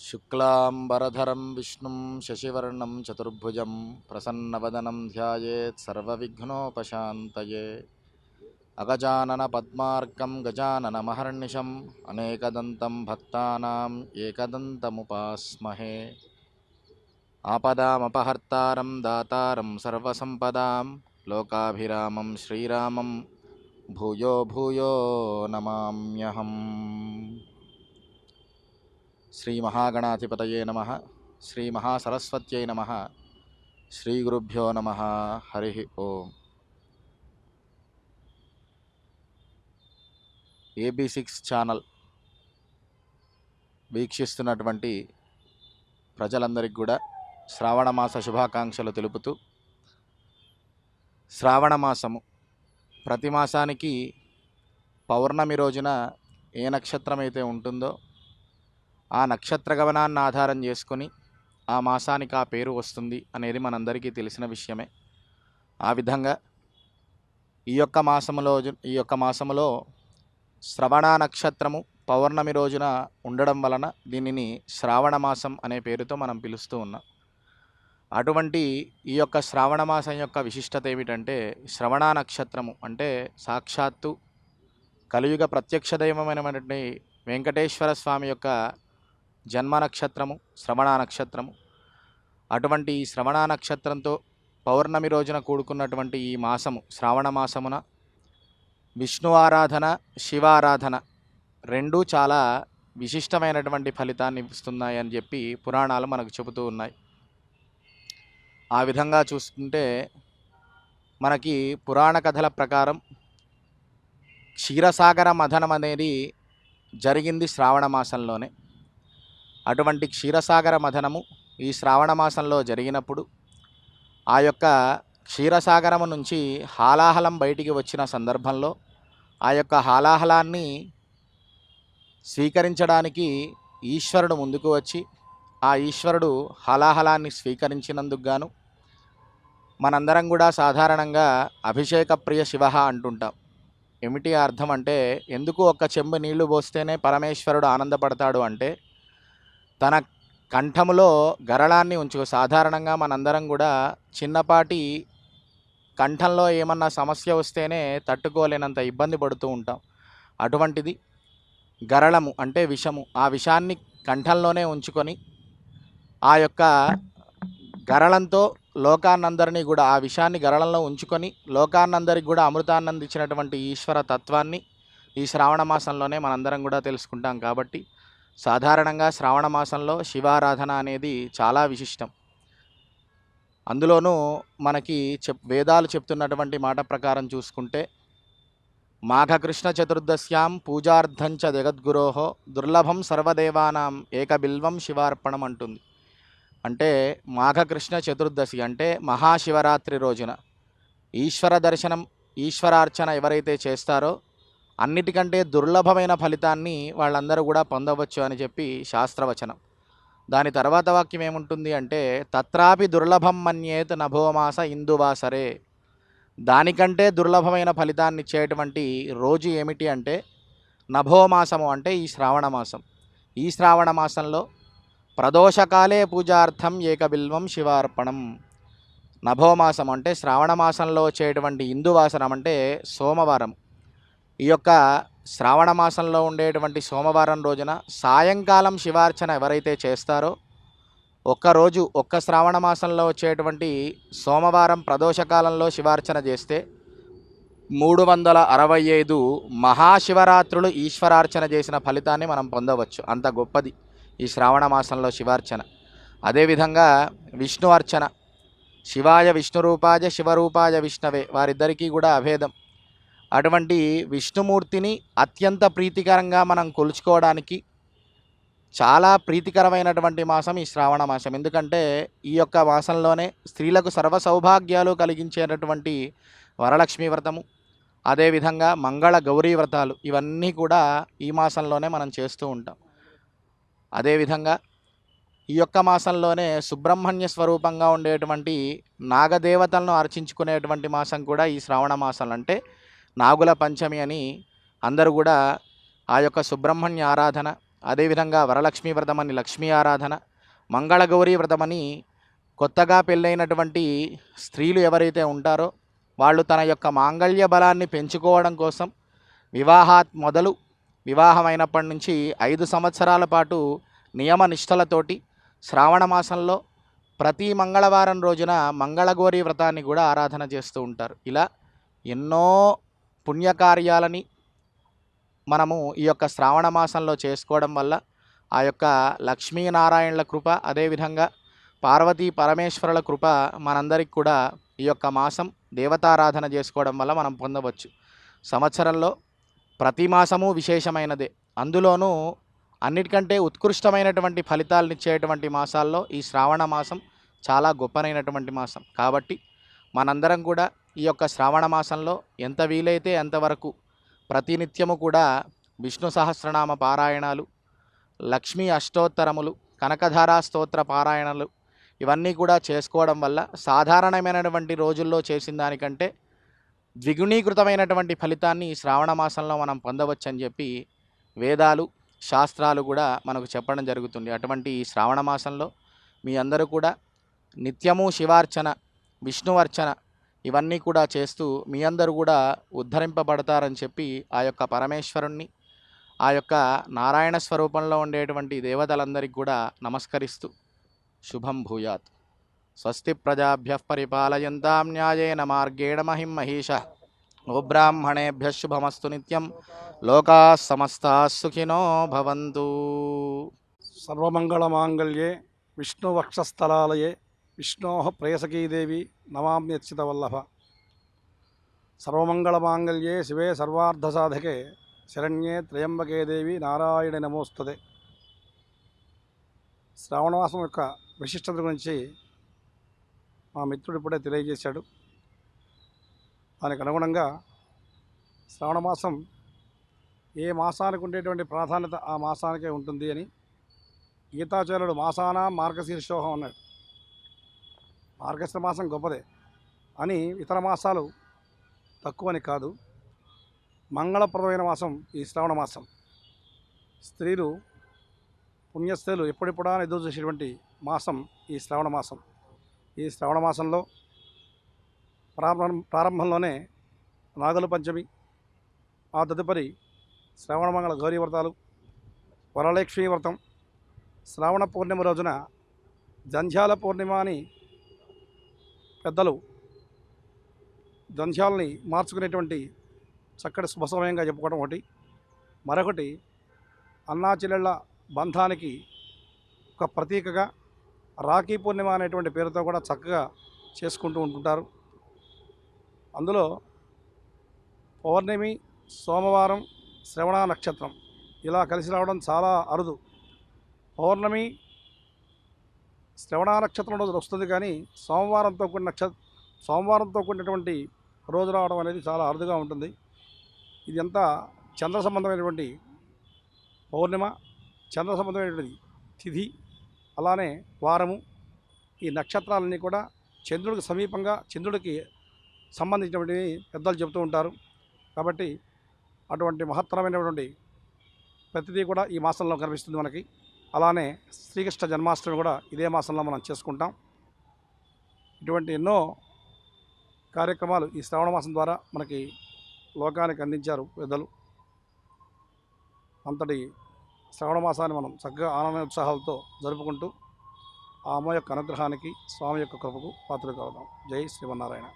శుక్లాంబరధరం విష్ణుం శశివర్ణం చతుర్భుజం ప్రసన్నవదనం ధ్యాయేత్ సర్వవిఘ్నోపశాంతయే. అగజానన పద్మార్కం గజాననమహర్నిశం అనేకదంతం భక్తానాం ఏకదంతముపాస్మహే. ఆపదామపహర్తారం దాతారం సర్వసంపదాం లోకాభిరామం శ్రీరామం భూయో భూయో నమామ్యహం. శ్రీ మహాగణాధిపతయే నమ శ్రీ మహాసరస్వత్యై నమ శ్రీ గురుభ్యో నమ. Hari Om. AB six channel వీక్షిస్తున్నటువంటి ప్రజలందరికీ కూడా శ్రావణ మాస శుభాకాంక్షలు తెలుపుతూ శ్రావణ మాసము ప్రతి మాసానికి పౌర్ణమి రోజున ఏ నక్షత్రం అయితే ఉంటుందో ఆ నక్షత్ర గమనాన్ని ఆధారం చేసుకొని ఆ మాసానికి ఆ పేరు వస్తుంది అనేది మనందరికీ తెలిసిన విషయమే. ఆ విధంగా ఈ యొక్క మాసములో ఈ యొక్క మాసములో శ్రవణ నక్షత్రము పౌర్ణమి రోజున ఉండడం వలన దీనిని శ్రావణ మాసం అనే పేరుతో మనం పిలుస్తూ ఉన్నాం. అటువంటి ఈ యొక్క శ్రావణ మాసం యొక్క విశిష్టత ఏమిటంటే శ్రవణ నక్షత్రము అంటే సాక్షాత్తు కలియుగ ప్రత్యక్ష దైవమైనటువంటి వెంకటేశ్వర స్వామి యొక్క జన్మ నక్షత్రము శ్రవణ నక్షత్రము. అటువంటి ఈ శ్రవణ నక్షత్రంతో పౌర్ణమి రోజున కూడుకున్నటువంటి ఈ మాసము శ్రావణ మాసమున విష్ణు ఆరాధన శివారాధన రెండూ చాలా విశిష్టమైనటువంటి ఫలితాన్ని ఇస్తున్నాయని చెప్పి పురాణాలు మనకు చెబుతూ ఉన్నాయి. ఆ విధంగా చూసుకుంటే మనకి పురాణ కథల ప్రకారం క్షీరసాగర మథనం అనేది జరిగింది శ్రావణ మాసంలోనే. అటువంటి క్షీరసాగర మథనము ఈ శ్రావణ మాసంలో జరిగినప్పుడు ఆ యొక్క క్షీరసాగరము నుంచి హాలాహలం బయటికి వచ్చిన సందర్భంలో ఆ యొక్క హాలాహలాన్ని స్వీకరించడానికి ఈశ్వరుడు ముందుకు వచ్చి ఆ ఈశ్వరుడు హలాహలాన్ని స్వీకరించినందుకు గాను మనందరం కూడా సాధారణంగా అభిషేక ప్రియ శివ అంటుంటాం. ఏమిటి అర్థం అంటే ఎందుకు ఒక్క చెంబు నీళ్ళు పోస్తేనే పరమేశ్వరుడు ఆనందపడతాడు అంటే తన కంఠములో గరళాన్ని ఉంచుకో. సాధారణంగా మనందరం కూడా చిన్నపాటి కంఠంలో ఏమన్నా సమస్య వస్తేనే తట్టుకోలేనంత ఇబ్బంది పడుతూ ఉంటాం. అటువంటిది గరళము అంటే విషము. ఆ విషాన్ని కంఠంలోనే ఉంచుకొని ఆ యొక్క గరళంతో లోకాన్నందరినీ కూడా ఆ విషయాన్ని గరళంలో ఉంచుకొని లోకాన్నందరికి కూడా అమృతాన్నందించినటువంటి ఈశ్వర తత్వాన్ని ఈ శ్రావణ మాసంలోనే మనందరం కూడా తెలుసుకుంటాం కాబట్టి సాధారణంగా శ్రావణ మాసంలో శివారాధన అనేది చాలా విశిష్టం. అందులోనూ మనకి చెప్ వేదాలు చెప్తున్నటువంటి మాట ప్రకారం చూసుకుంటే మాఘకృష్ణ చతుర్దశ్యాం పూజార్థంచ జగద్గురోహో దుర్లభం సర్వదేవానాం ఏకబిల్వం శివార్పణం అంటుంది. అంటే మాఘకృష్ణ చతుర్దశి అంటే మహాశివరాత్రి రోజున. ఈశ్వర దర్శనం ఈశ్వరార్చన ఎవరైతే చేస్తారో అన్నిటికంటే దుర్లభమైన ఫలితాన్ని వాళ్ళందరూ కూడా పొందవచ్చు అని చెప్పి శాస్త్రవచనం. దాని తర్వాత వాక్యం ఏముంటుంది అంటే తత్రాపి దుర్లభం మన్యేత్ నభోమాస ఇందువాసరే. దానికంటే దుర్లభమైన ఫలితాన్ని ఇచ్చేటువంటి రోజు ఏమిటి అంటే నభోమాసము అంటే ఈ శ్రావణ మాసం ఈ శ్రావణ మాసంలో ప్రదోషకాలే పూజార్థం ఏకబిల్వం శివార్పణం. నభోమాసం అంటే శ్రావణ మాసంలో వచ్చేటువంటి ఇందువాసనం అంటే సోమవారం. ఈ యొక్క శ్రావణ మాసంలో ఉండేటువంటి సోమవారం రోజున సాయంకాలం శివార్చన ఎవరైతే చేస్తారో ఒక్కరోజు ఒక్క శ్రావణ మాసంలో వచ్చేటువంటి సోమవారం ప్రదోషకాలంలో శివార్చన చేస్తే మూడు వందల అరవై ఐదు మహాశివరాత్రులు ఈశ్వరార్చన చేసిన ఫలితాన్ని మనం పొందవచ్చు. అంత గొప్పది. ఈ శ్రావణ మాసంలో శివార్చన. అదేవిధంగా విష్ణు అర్చన. శివాయ విష్ణురూపాయ శివరూపాయ విష్ణవే. వారిద్దరికీ కూడా అభేదం. అటువంటి విష్ణుమూర్తిని అత్యంత ప్రీతికరంగా మనం కొలుచుకోవడానికి చాలా ప్రీతికరమైనటువంటి మాసం ఈ శ్రావణ మాసం. ఎందుకంటే ఈ యొక్క మాసంలోనే స్త్రీలకు సర్వ సౌభాగ్యాలు కలిగించేటటువంటి వరలక్ష్మి వ్రతము అదేవిధంగా మంగళ గౌరీ వ్రతాలు ఇవన్నీ కూడా ఈ మాసంలోనే మనం చేస్తూ ఉంటాం. అదేవిధంగా ఈ యొక్క మాసంలోనే సుబ్రహ్మణ్య స్వరూపంగా ఉండేటువంటి నాగదేవతలను అర్చించుకునేటువంటి మాసం కూడా ఈ శ్రావణ మాసం. అంటే నాగుల పంచమి అని అందరూ కూడా ఆ యొక్క సుబ్రహ్మణ్య ఆరాధన అదేవిధంగా వరలక్ష్మీ వ్రతం అని లక్ష్మీ ఆరాధన మంగళగౌరీ వ్రతం అని కొత్తగా పెళ్ళైనటువంటి స్త్రీలు ఎవరైతే ఉంటారో వాళ్ళు తన యొక్క మాంగళ్య బలాన్ని పెంచుకోవడం కోసం వివాహాత్ మొదలు వివాహమైనప్పటి నుంచి ఐదు సంవత్సరాల పాటు నియమ నిష్ఠలతోటి శ్రావణ మాసంలో ప్రతి మంగళవారం రోజున మంగళగౌరి వ్రతాన్ని కూడా ఆరాధన చేస్తూ ఉంటారు. ఇలా ఎన్నో పుణ్యకార్యాలని మనము ఈ యొక్క శ్రావణ మాసంలో చేసుకోవడం వల్ల ఆ యొక్క లక్ష్మీనారాయణల కృప అదేవిధంగా పార్వతీ పరమేశ్వరుల కృప మనందరికి కూడా ఈ యొక్క మాసం దేవతారాధన చేసుకోవడం వల్ల మనం పొందవచ్చు. సంవత్సరంలో ప్రతి మాసము విశేషమైనదే. అందులోనూ అన్నిటికంటే ఉత్కృష్టమైనటువంటి ఫలితాలను ఇచ్చేటువంటి మాసాల్లో ఈ శ్రావణ మాసం చాలా గొప్పనైనటువంటి మాసం. కాబట్టి మనందరం కూడా ఈ యొక్క శ్రావణ మాసంలో ఎంత వీలైతే అంతవరకు ప్రతినిత్యము కూడా విష్ణు సహస్రనామ పారాయణాలు లక్ష్మీ అష్టోత్తరములు కనకధారా స్తోత్ర పారాయణలు ఇవన్నీ కూడా చేసుకోవడం వల్ల సాధారణమైనటువంటి రోజుల్లో చేసిన దానికంటే ద్విగుణీకృతమైనటువంటి ఫలితాన్ని శ్రావణ మాసంలో మనం పొందవచ్చని చెప్పి వేదాలు శాస్త్రాలు కూడా మనకు చెప్పడం జరుగుతుంది. అటువంటి ఈ శ్రావణ మాసంలో మీ అందరూ కూడా నిత్యము శివార్చన విష్ణువర్చన ఇవన్నీ కూడా చేస్తూ మీ అందరూ కూడా ఉద్ధరింపబడతారని చెప్పి ఆ యొక్క పరమేశ్వరుణ్ణి ఆ యొక్క నారాయణ స్వరూపంలో ఉండేటువంటి దేవతలందరికీ కూడా నమస్కరిస్తూ శుభం భూయాత్. స్వస్తి ప్రజాభ్య పరిపాలయంతాం న్యాయేన మార్గేణ మహిం మహిష గోబ్రాహ్మణేభ్య శుభమస్తు నిత్యం లోకా సమస్తా సుఖినో భవంతు సర్వమంగళమాంగళ్యే విష్ణువక్షస్థలాలయే విష్ణో ప్రేయసకీదేవి నమామ్యచ్యుతవల్లభ సర్వమంగళమాంగళ్యే శివే సర్వార్ధసాధకే శరణ్యే త్రయంబకే దేవి నారాయణ నమోస్తుదే శ్రావణమాసం యొక్క విశిష్టత గురించి మా మిత్రుడు ఇప్పుడే తెలియజేశాడు. దానికి అనుగుణంగా శ్రావణ మాసం ఏ మాసానికి ఉండేటువంటి ప్రాధాన్యత ఆ మాసానికే ఉంటుంది అని గీతాచార్యుడు మాసాన మార్గశీర్షోహం అన్నాడు. మార్గశీర మాసం గొప్పదే అని ఇతర మాసాలు తక్కువని కాదు. మంగళప్రదమైన మాసం ఈ శ్రావణ మాసం. స్త్రీలు పుణ్యస్త్రీలు ఎప్పుడెప్పుడా ఎదురు చూసేటువంటి మాసం ఈ శ్రావణ మాసం. ఈ శ్రావణ మాసంలో ప్రారంభం ప్రారంభంలోనే నాగుల పంచమి ఆ తదుపరి శ్రావణ మంగళ గౌరీ వ్రతాలు వరలక్ష్మీ వ్రతం శ్రావణ పూర్ణిమ రోజున జంధ్యాల పూర్ణిమ అని పెద్దలు జంధ్యాలని మార్చుకునేటువంటి చక్కటి శుభ సమయంగా చెప్పుకోవడం ఒకటి. మరొకటి అన్నా చెల్లెళ్ళ బంధానికి ఒక ప్రతీకగా రాఖీ పూర్ణిమ అనేటువంటి పేరుతో కూడా చక్కగా చేసుకుంటూ ఉంటుంటారు. అందులో పౌర్ణమి సోమవారం శ్రవణ నక్షత్రం ఇలా కలిసి రావడం చాలా అరుదు. పౌర్ణమి శ్రవణ నక్షత్రం రోజు వస్తుంది కానీ సోమవారంతో కూడిన నక్ష సోమవారంతో కూడినటువంటి రోజు రావడం అనేది చాలా అరుదుగా ఉంటుంది. ఇది అంతా చంద్ర సంబంధమైనటువంటి పౌర్ణిమ చంద్ర సంబంధమైనటువంటి తిథి అలానే వారము ఈ నక్షత్రాలన్నీ కూడా చంద్రుడికి సమీపంగా చంద్రుడికి సంబంధించినటువంటి పెద్దలు చెబుతూ ఉంటారు. కాబట్టి అటువంటి మహత్తరమైనటువంటి ప్రతిదీ కూడా ఈ మాసంలో కనిపిస్తుంది మనకి. అలానే శ్రీకృష్ణ జన్మాష్టమి కూడా ఇదే మాసంలో మనం చేసుకుంటాం. ఇటువంటి ఎన్నో కార్యక్రమాలు ఈ శ్రావణ మాసం ద్వారా మనకి లోకానికి అందించారు పెద్దలు. అంతటి శ్రవణ మాసాన్ని మనం చక్కగా ఆనంద ఉత్సాహాలతో జరుపుకుంటూ ఆ అమ్మ యొక్క అనుగ్రహానికి స్వామి యొక్క కృపకు పాత్రలు కావదాం జై శ్రీమన్నారాయణ.